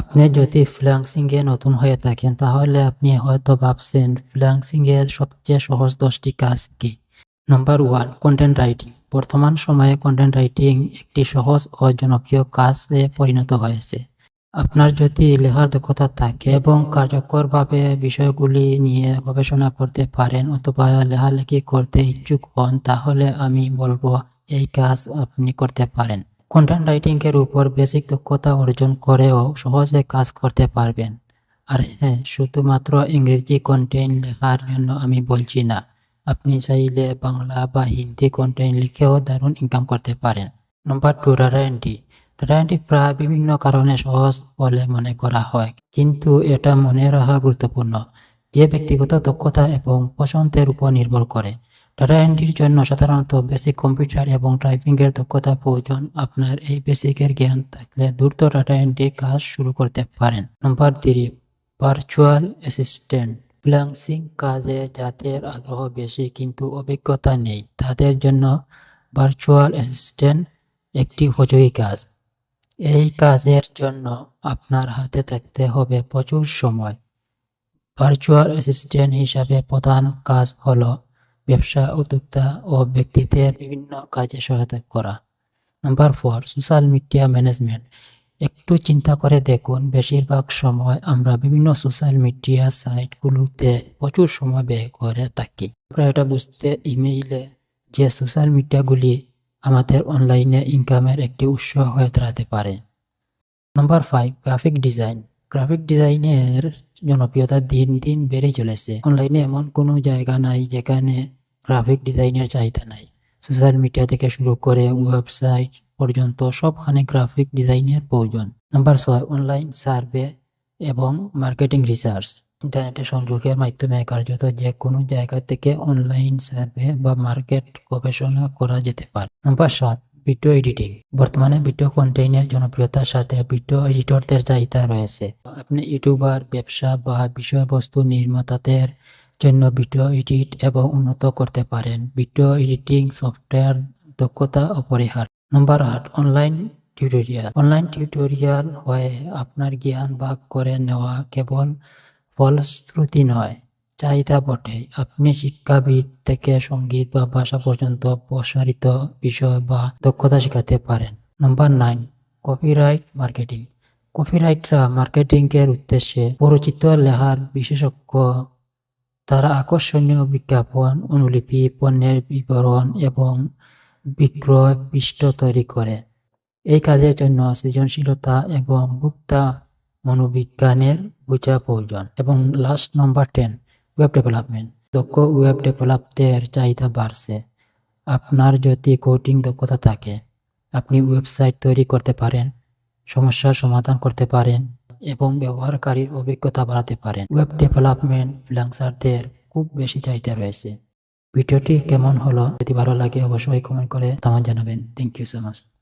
আপনি যদি ফ্রিল্যান্সিংয়ে নতুন হয়ে থাকেন, তাহলে আপনি হয়তো ভাবছেন ফ্রিল্যান্সিংয়ের সবচেয়ে সহজ দশটি কাজ কি? নাম্বার ওয়ান কন্টেন্ট রাইটিং বর্তমান সময়ে কন্টেন্ট রাইটিং একটি সহজ ও জনপ্রিয় কাজে পরিণত হয়েছে। আপনার যদি লেখার দক্ষতা থাকে এবং কার্যকরভাবে বিষয়গুলি নিয়ে গবেষণা করতে পারেন অথবা লেখালেখি করতে ইচ্ছুক হন, তাহলে আমি বলব, এই কাজ আপনি করতে পারেন। কন্টেন্ট রাইটিং এর উপর বেসিক দক্ষতা অর্জন করেও সহজে কাজ করতে পারবেন। আর হ্যাঁ শুধুমাত্র ইংরেজি কন্টেন্ট লেখার জন্য আমি বলছি না। আপনি চাইলে বাংলা বা হিন্দি কন্টেন্ট লিখেও দারুণ ইনকাম করতে পারেন। Number two data entry data entry প্রায় বিভিন্ন কারণে সহজ বলে মনে করা হয়, কিন্তু এটা মনে রাখা গুরুত্বপূর্ণ। যে ব্যক্তিগত দক্ষতা এবং পছন্দের উপর নির্ভর করে। ডাটা এন্ট্রির জন্য সাধারণত বেসিক কম্পিউটার এবং টাইপিংয়ের দক্ষতা প্রয়োজন। আপনার এই বেসিকের জ্ঞান থাকলে দ্রুত ডাটা এন্ট্রির কাজ শুরু করতে পারেন। Number three virtual assistant freelancing কাজে যাদের আগ্রহ বেশি কিন্তু অভিজ্ঞতা নেই, তাদের জন্য ভার্চুয়াল অ্যাসিস্ট্যান্ট একটি উপযোগী কাজ। এই কাজের জন্য আপনার হাতে থাকতে হবে প্রচুর সময়। ভার্চুয়াল অ্যাসিস্ট্যান্ট হিসাবে প্রধান কাজ হলো ব্যবসা, উদ্যোক্তা ও ব্যক্তিদের বিভিন্ন কাজে সহায়তা করা। Number four social media management একটু চিন্তা করে দেখুন, বেশিরভাগ সময় আমরা বিভিন্ন সোশ্যাল মিডিয়া সাইটগুলোতে প্রচুর সময় ব্যয় করে থাকি। আমরা এটা বুঝতে ইমেইলে যে সোশ্যাল মিডিয়াগুলি আমাদের অনলাইনে ইনকামের একটি উৎস হয়ে দাঁড়াতে পারে। Number five graphic design graphic ডিজাইনের জনপ্রিয়তা দিন দিন বেড়ে চলেছে। অনলাইনে এমন কোনো জায়গা নাই যেখানে গ্রাফিক ডিজাইনের চাহিদা নাই। সোশ্যাল মিডিয়া থেকে শুরু করে ওয়েবসাইট পর্যন্ত সবখানে গ্রাফিক ডিজাইনের প্রয়োজন। নাম্বার ছয় অনলাইন সার্ভে এবং মার্কেটিং রিসার্চ ইন্টারনেটের সংযোগের মাধ্যমে কার্যত যে কোনো জায়গা থেকে অনলাইন সার্ভে বা মার্কেট গবেষণা করা যেতে পারে। নাম্বার সাত ভিডিও এডিটিং বর্তমানে ভিডিও কন্টেন্টের জনপ্রিয়তার সাথে ভিডিও এডিটরদের চাহিদা রয়েছে। আপনি ইউটিউবার ব্যবসা বা বিষয়বস্তু নির্মাতাদের জন্য ভিডিও এডিট এবং উন্নত করতে পারেন। ভিডিও এডিটিং সফটওয়্যার দক্ষতা অপরিহার নম্বর আট, অনলাইন টিউটোরিয়াল। অনলাইন টিউটোরিয়াল হয়ে আপনার জ্ঞান ভাগ করে নেওয়া কেবল ফলশ্রুতি নয়, চাহিদা বটে। আপনি শিক্ষাবিদ থেকে সংগীত বা ভাষা পর্যন্ত প্রসারিত বিষয় বা দক্ষতা শেখাতে পারেন। Number nine, copyright marketing. কপিরাইটরা marketing এর উদ্দেশ্যে পরিচিত লেহার বিশেষজ্ঞ তারা আকর্ষণীয় বিজ্ঞাপন, অনুলিপি, পণ্যের বিবরণ এবং বিক্রয় পৃষ্ঠ তৈরি করে। এই কাজের জন্য সৃজনশীলতা এবং ভোক্তা মনোবিজ্ঞানের বোঝা প্রয়োজন। এবং last number ten web development দক্ষ ওয়েব ডেভেলপদের চাহিদা বাড়ছে। আপনার যদি কোডিং দক্ষতা থাকে, আপনি ওয়েবসাইট তৈরি করতে পারেন সমস্যার সমাধান করতে পারেন এবং ব্যবহারকারীর অভিজ্ঞতা বাড়াতে পারেন। ওয়েব ডেভেলপমেন্ট ফ্রিল্যান্সারদের খুব বেশি চাহিদা রয়েছে। ভিডিওটি কেমন হলো? যদি ভালো লাগে অবশ্যই কমেন্ট করে আমার জানাবেন। Thank you so much